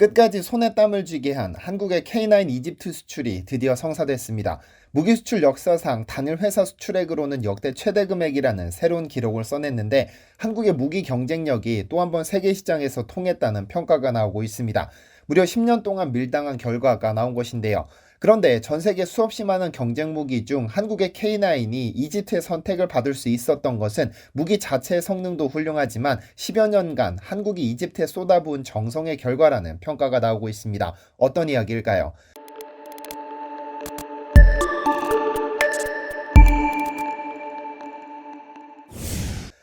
끝까지 손에 땀을 쥐게 한 한국의 K9 이집트 수출이 드디어 성사됐습니다. 무기 수출 역사상 단일 회사 수출액으로는 역대 최대 금액이라는 새로운 기록을 써냈는데 한국의 무기 경쟁력이 또 한 번 세계 시장에서 통했다는 평가가 나오고 있습니다. 무려 10년 동안 밀당한 결과가 나온 것인데요. 그런데 전 세계 수없이 많은 경쟁 무기 중 한국의 K9이 이집트의 선택을 받을 수 있었던 것은 무기 자체의 성능도 훌륭하지만 10여 년간 한국이 이집트에 쏟아부은 정성의 결과라는 평가가 나오고 있습니다. 어떤 이야기일까요?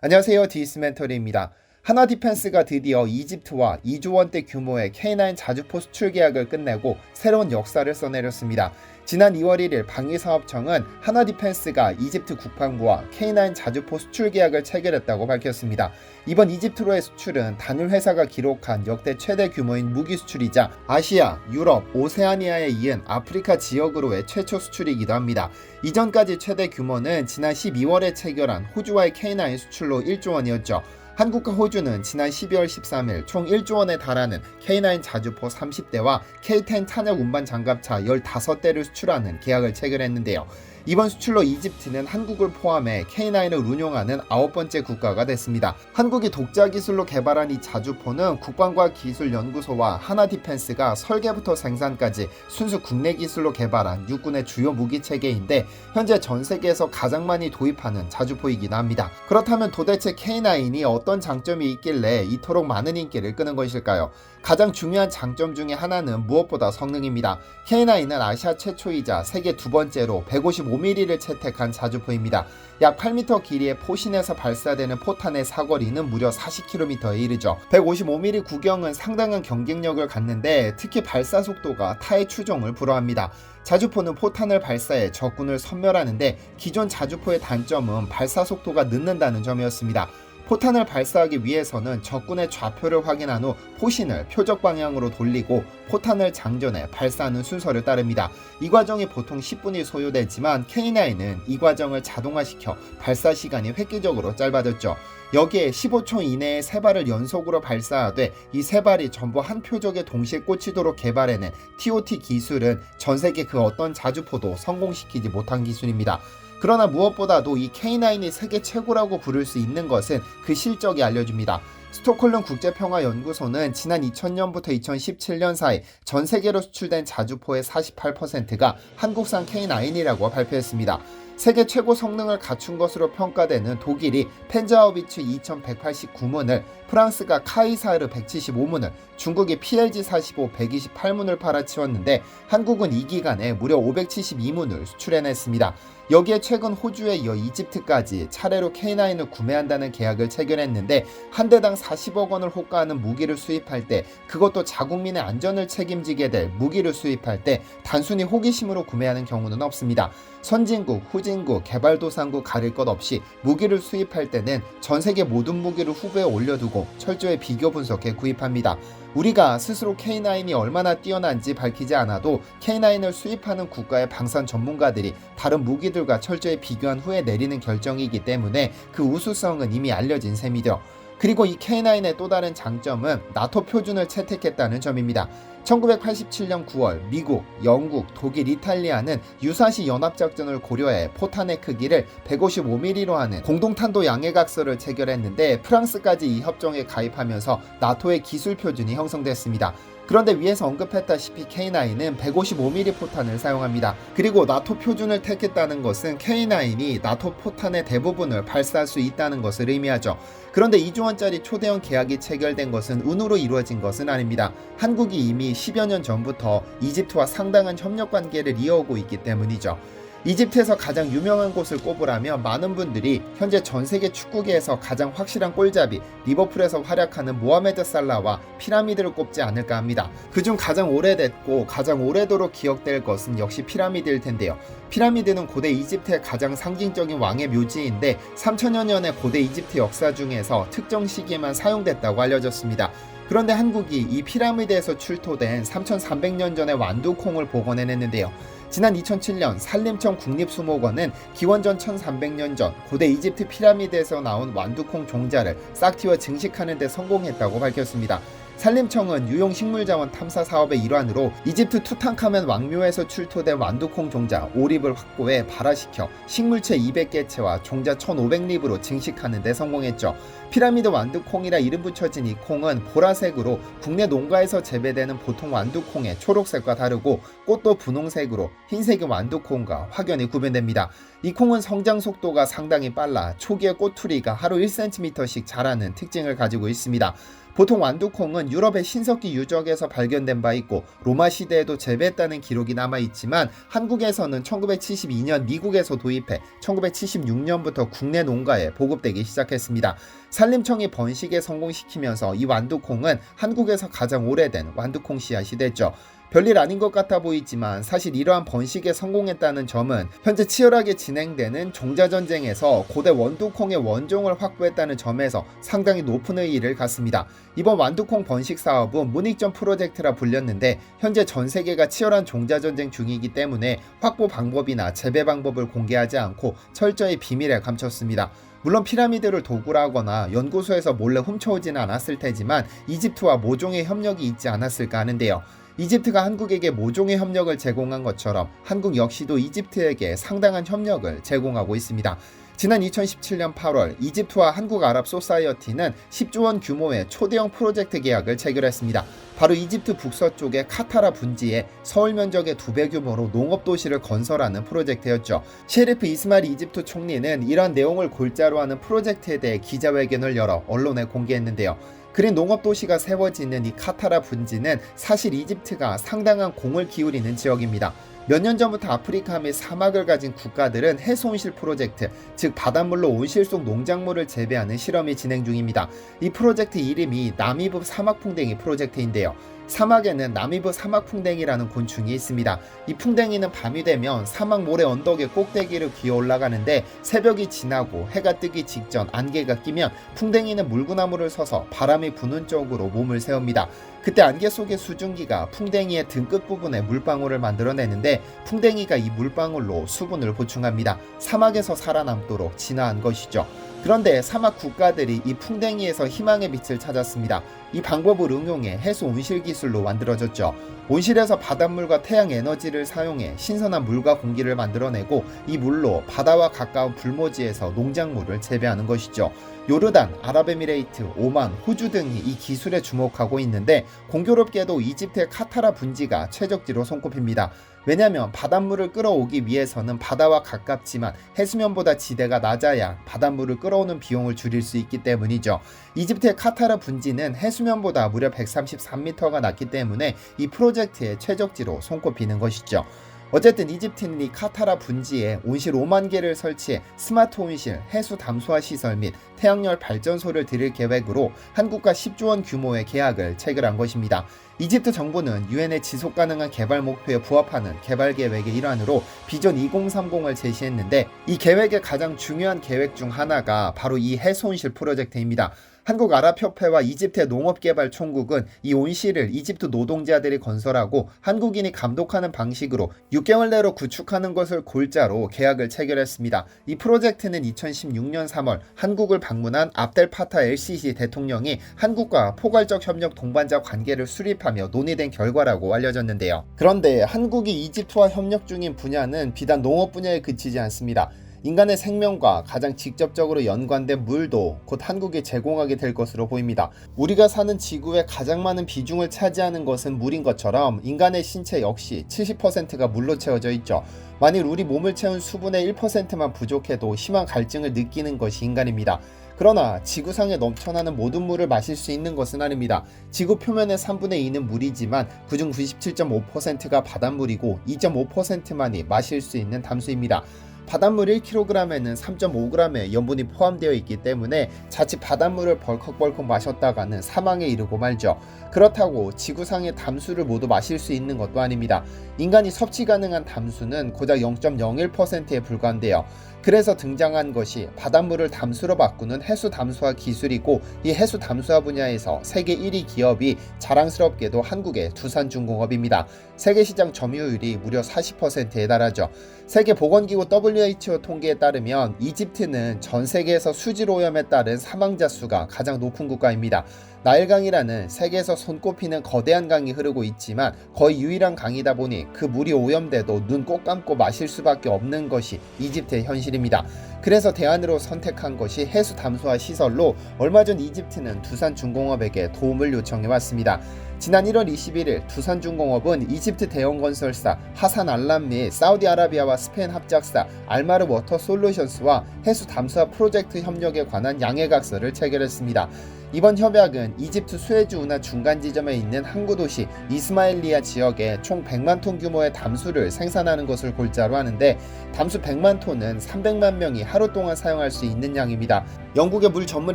안녕하세요. 디스멘터리입니다. 하나 디펜스가 드디어 이집트와 2조 원대 규모의 K9 자주포 수출 계약을 끝내고 새로운 역사를 써내렸습니다. 지난 2월 1일 방위사업청은 하나 디펜스가 이집트 국방부와 K9 자주포 수출 계약을 체결했다고 밝혔습니다. 이번 이집트로의 수출은 단일 회사가 기록한 역대 최대 규모인 무기 수출이자 아시아, 유럽, 오세아니아에 이은 아프리카 지역으로의 최초 수출이기도 합니다. 이전까지 최대 규모는 지난 12월에 체결한 호주와의 K9 수출로 1조 원이었죠. 한국과 호주는 지난 12월 13일 총 1조 원에 달하는 K9 자주포 30대와 K10 탄약 운반 장갑차 15대를 수출하는 계약을 체결했는데요. 이번 수출로 이집트는 한국을 포함해 K9을 운용하는 아홉 번째 국가가 됐습니다. 한국이 독자 기술로 개발한 이 자주포는 국방과 기술연구소와 하나디펜스가 설계부터 생산까지 순수 국내 기술로 개발한 육군의 주요 무기 체계인데 현재 전 세계에서 가장 많이 도입하는 자주포이긴 합니다. 그렇다면 도대체 K9이 어떤 장점이 있길래 이토록 많은 인기를 끄는 것일까요? 가장 중요한 장점 중에 하나는 무엇보다 성능입니다. K9은 아시아 최초이자 세계 두 번째로 155mm를 채택한 자주포입니다. 약 8m 길이의 포신에서 발사되는 포탄의 사거리는 무려 40km에 이르죠. 155mm 구경은 상당한 경쟁력을 갖는데 특히 발사 속도가 타의 추종을 불허합니다. 자주포는 포탄을 발사해 적군을 섬멸하는데 기존 자주포의 단점은 발사 속도가 늦는다는 점이었습니다. 포탄을 발사하기 위해서는 적군의 좌표를 확인한 후 포신을 표적 방향으로 돌리고 포탄을 장전해 발사하는 순서를 따릅니다. 이 과정이 보통 10분이 소요되지만 K9은 이 과정을 자동화시켜 발사 시간이 획기적으로 짧아졌죠. 여기에 15초 이내에 세 발을 연속으로 발사하되 이 세 발이 전부 한 표적에 동시에 꽂히도록 개발해낸 TOT 기술은 전 세계 그 어떤 자주포도 성공시키지 못한 기술입니다. 그러나 무엇보다도 이 K9이 세계 최고라고 부를 수 있는 것은 그 실적이 알려줍니다. 스톡홀름 국제평화연구소는 지난 2000년부터 2017년 사이 전 세계로 수출된 자주포의 48%가 한국산 K9이라고 발표했습니다. 세계 최고 성능을 갖춘 것으로 평가되는 독일이 펜자우비츠 2189문을, 프랑스가 카이사르 175문을, 중국이 PLG 45 128문을 팔아치웠는데 한국은 이 기간에 무려 572문을 수출해냈습니다. 여기에 최근 호주에 이어 이집트까지 차례로 K9을 구매한다는 계약을 체결했는데 한 대당 40억 원을 호가하는 무기를 수입할 때 그것도 자국민의 안전을 책임지게 될 무기를 수입할 때 단순히 호기심으로 구매하는 경우는 없습니다. 선진국, 후진국, 개발도상국 가릴 것 없이 무기를 수입할 때는 전 세계 모든 무기를 후보에 올려두고 철저히 비교 분석해 구입합니다. 우리가 스스로 K9이 얼마나 뛰어난지 밝히지 않아도 K9을 수입하는 국가의 방산 전문가들이 다른 무기들과 철저히 비교한 후에 내리는 결정이기 때문에 그 우수성은 이미 알려진 셈이죠. 그리고 이 K9의 또 다른 장점은 나토 표준을 채택했다는 점입니다. 1987년 9월 미국, 영국, 독일, 이탈리아는 유사시 연합작전을 고려해 포탄의 크기를 155mm로 하는 공동탄도 양해각서를 체결했는데 프랑스까지 이 협정에 가입하면서 나토의 기술 표준이 형성됐습니다. 그런데 위에서 언급했다시피 K9은 155mm 포탄을 사용합니다. 그리고 나토 표준을 택했다는 것은 K9이 나토 포탄의 대부분을 발사할 수 있다는 것을 의미하죠. 그런데 2조 원짜리 초대형 계약이 체결된 것은 운으로 이루어진 것은 아닙니다. 한국이 이미 10여 년 전부터 이집트와 상당한 협력 관계를 이어오고 있기 때문이죠. 이집트에서 가장 유명한 곳을 꼽으라면 많은 분들이 현재 전 세계 축구계에서 가장 확실한 골잡이 리버풀에서 활약하는 모하메드 살라와 피라미드를 꼽지 않을까 합니다. 그중 가장 오래됐고 가장 오래도록 기억될 것은 역시 피라미드일 텐데요. 피라미드는 고대 이집트의 가장 상징적인 왕의 묘지인데 3000여 년의 고대 이집트 역사 중에서 특정 시기에만 사용됐다고 알려졌습니다. 그런데 한국이 이 피라미드에서 출토된 3300년 전의 완두콩을 복원해냈는데요. 지난 2007년 산림청 국립수목원은 기원전 1300년 전 고대 이집트 피라미드에서 나온 완두콩 종자를 싹 틔워 증식하는 데 성공했다고 밝혔습니다. 산림청은 유용 식물자원 탐사 사업의 일환으로 이집트 투탕카멘 왕묘에서 출토된 완두콩 종자 5립을 확보해 발화시켜 식물체 200개 채와 종자 1,500립으로 증식하는 데 성공했죠. 피라미드 완두콩이라 이름 붙여진 이 콩은 보라색으로 국내 농가에서 재배되는 보통 완두콩의 초록색과 다르고 꽃도 분홍색으로 흰색의 완두콩과 확연히 구별됩니다. 이 콩은 성장 속도가 상당히 빨라 초기의 꼬투리가 하루 1cm씩 자라는 특징을 가지고 있습니다. 보통 완두콩은 유럽의 신석기 유적에서 발견된 바 있고 로마 시대에도 재배했다는 기록이 남아 있지만 한국에서는 1972년 미국에서 도입해 1976년부터 국내 농가에 보급되기 시작했습니다. 산림청이 번식에 성공시키면서 이 완두콩은 한국에서 가장 오래된 완두콩 씨앗이 됐죠. 별일 아닌 것 같아 보이지만 사실 이러한 번식에 성공했다는 점은 현재 치열하게 진행되는 종자전쟁에서 고대 원두콩의 원종을 확보했다는 점에서 상당히 높은 의의를 갖습니다. 이번 완두콩 번식 사업은 문익점 프로젝트라 불렸는데 현재 전 세계가 치열한 종자전쟁 중이기 때문에 확보 방법이나 재배 방법을 공개하지 않고 철저히 비밀에 감췄습니다. 물론 피라미드를 도구로 하거나 연구소에서 몰래 훔쳐오지는 않았을 테지만 이집트와 모종의 협력이 있지 않았을까 하는데요. 이집트가 한국에게 모종의 협력을 제공한 것처럼 한국 역시도 이집트에게 상당한 협력을 제공하고 있습니다. 지난 2017년 8월 이집트와 한국 아랍 소사이어티는 10조 원 규모의 초대형 프로젝트 계약을 체결했습니다. 바로 이집트 북서쪽의 카타라 분지에 서울 면적의 두 배 규모로 농업 도시를 건설하는 프로젝트였죠. 셰리프 이스마일 이집트 총리는 이러한 내용을 골자로 하는 프로젝트에 대해 기자회견을 열어 언론에 공개했는데요. 그린 농업 도시가 세워지는 이 카타라 분지는 사실 이집트가 상당한 공을 기울이는 지역입니다. 몇 년 전부터 아프리카 및 사막을 가진 국가들은 해소 온실 프로젝트, 즉 바닷물로 온실 속 농작물을 재배하는 실험이 진행 중입니다. 이 프로젝트 이름이 나미브 사막풍뎅이 프로젝트인데요. 사막에는 나미브 사막풍뎅이라는 곤충이 있습니다. 이 풍뎅이는 밤이 되면 사막 모래 언덕의 꼭대기를 기어 올라가는데 새벽이 지나고 해가 뜨기 직전 안개가 끼면 풍뎅이는 물구나무를 서서 바람이 부는 쪽으로 몸을 세웁니다. 그때 안개 속의 수증기가 풍뎅이의 등끝 부분에 물방울을 만들어내는데 풍뎅이가 이 물방울로 수분을 보충합니다. 사막에서 살아남도록 진화한 것이죠. 그런데 사막 국가들이 이 풍뎅이에서 희망의 빛을 찾았습니다. 이 방법을 응용해 해수 온실 기술로 만들어졌죠. 온실에서 바닷물과 태양 에너지를 사용해 신선한 물과 공기를 만들어내고 이 물로 바다와 가까운 불모지에서 농작물을 재배하는 것이죠. 요르단, 아랍에미레이트, 오만, 호주 등이 이 기술에 주목하고 있는데 공교롭게도 이집트의 카타라 분지가 최적지로 손꼽힙니다. 왜냐하면 바닷물을 끌어오기 위해서는 바다와 가깝지만 해수면보다 지대가 낮아야 바닷물을 끌어오는 비용을 줄일 수 있기 때문이죠. 이집트의 카타라 분지는 해수면보다 무려 133m가 낮기 때문에 이 프로젝트의 최적지로 손꼽히는 것이죠. 어쨌든 이집트는 이 카타라 분지에 온실 5만 개를 설치해 스마트 온실, 해수 담수화 시설 및 태양열 발전소를 들일 계획으로 한국과 10조 원 규모의 계약을 체결한 것입니다. 이집트 정부는 유엔의 지속 가능한 개발 목표에 부합하는 개발 계획의 일환으로 비전 2030을 제시했는데 이 계획의 가장 중요한 계획 중 하나가 바로 이 해수 온실 프로젝트입니다. 한국아랍협회와 이집트의 농업개발총국은 이 온실을 이집트 노동자들이 건설하고 한국인이 감독하는 방식으로 6개월 내로 구축하는 것을 골자로 계약을 체결했습니다. 이 프로젝트는 2016년 3월 한국을 방문한 압델 파타 LCC 대통령이 한국과 포괄적 협력 동반자 관계를 수립하며 논의된 결과라고 알려졌는데요. 그런데 한국이 이집트와 협력 중인 분야는 비단 농업 분야에 그치지 않습니다. 인간의 생명과 가장 직접적으로 연관된 물도 곧 한국에 제공하게 될 것으로 보입니다. 우리가 사는 지구의 가장 많은 비중을 차지하는 것은 물인 것처럼 인간의 신체 역시 70%가 물로 채워져 있죠. 만일 우리 몸을 채운 수분의 1%만 부족해도 심한 갈증을 느끼는 것이 인간입니다. 그러나 지구상에 넘쳐나는 모든 물을 마실 수 있는 것은 아닙니다. 지구 표면의 3분의 2는 물이지만 그중 97.5%가 바닷물이고 2.5%만이 마실 수 있는 담수입니다. 바닷물 1kg에는 3.5g의 염분이 포함되어 있기 때문에 자칫 바닷물을 벌컥벌컥 마셨다가는 사망에 이르고 말죠. 그렇다고 지구상의 담수를 모두 마실 수 있는 것도 아닙니다. 인간이 섭취 가능한 담수는 고작 0.01%에 불과한데요. 그래서 등장한 것이 바닷물을 담수로 바꾸는 해수 담수화 기술이고 이 해수 담수화 분야에서 세계 1위 기업이 자랑스럽게도 한국의 두산중공업입니다. 세계 시장 점유율이 무려 40%에 달하죠. 세계 보건기구 WHO 통계에 따르면 이집트는 전 세계에서 수질 오염에 따른 사망자 수가 가장 높은 국가입니다. 나일강이라는 세계에서 손꼽히는 거대한 강이 흐르고 있지만 거의 유일한 강이다 보니 그 물이 오염돼도 눈 꼭 감고 마실 수밖에 없는 것이 이집트의 현실입니다. 그래서 대안으로 선택한 것이 해수 담수화 시설로 얼마 전 이집트는 두산중공업에게 도움을 요청해 왔습니다. 지난 1월 21일 두산중공업은 이집트 대형 건설사 하산 알람 및 사우디아라비아와 스페인 합작사 알마르 워터 솔루션스와 해수 담수화 프로젝트 협력에 관한 양해각서를 체결했습니다. 이번 협약은 이집트 수에즈 운하 중간 지점에 있는 항구 도시 이스마일리아 지역에 총 100만 톤 규모의 담수를 생산하는 것을 골자로 하는데 담수 100만 톤은 300만 명이 하루 동안 사용할 수 있는 양입니다. 영국의 물 전문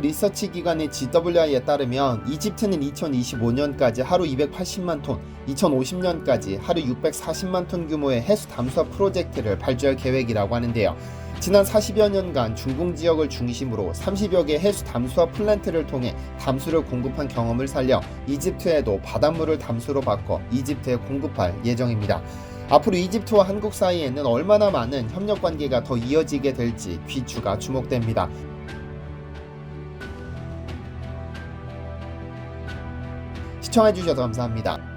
리서치 기관의 GWI에 따르면 이집트는 2025년까지 하루 280만 톤, 2050년까지 하루 640만 톤 규모의 해수 담수화 프로젝트를 발주할 계획이라고 하는데요. 지난 40여 년간 중동 지역을 중심으로 30여 개 해수 담수화 플랜트를 통해 담수를 공급한 경험을 살려 이집트에도 바닷물을 담수로 바꿔 이집트에 공급할 예정입니다. 앞으로 이집트와 한국 사이에는 얼마나 많은 협력 관계가 더 이어지게 될지 귀추가 주목됩니다. 시청해주셔서 감사합니다.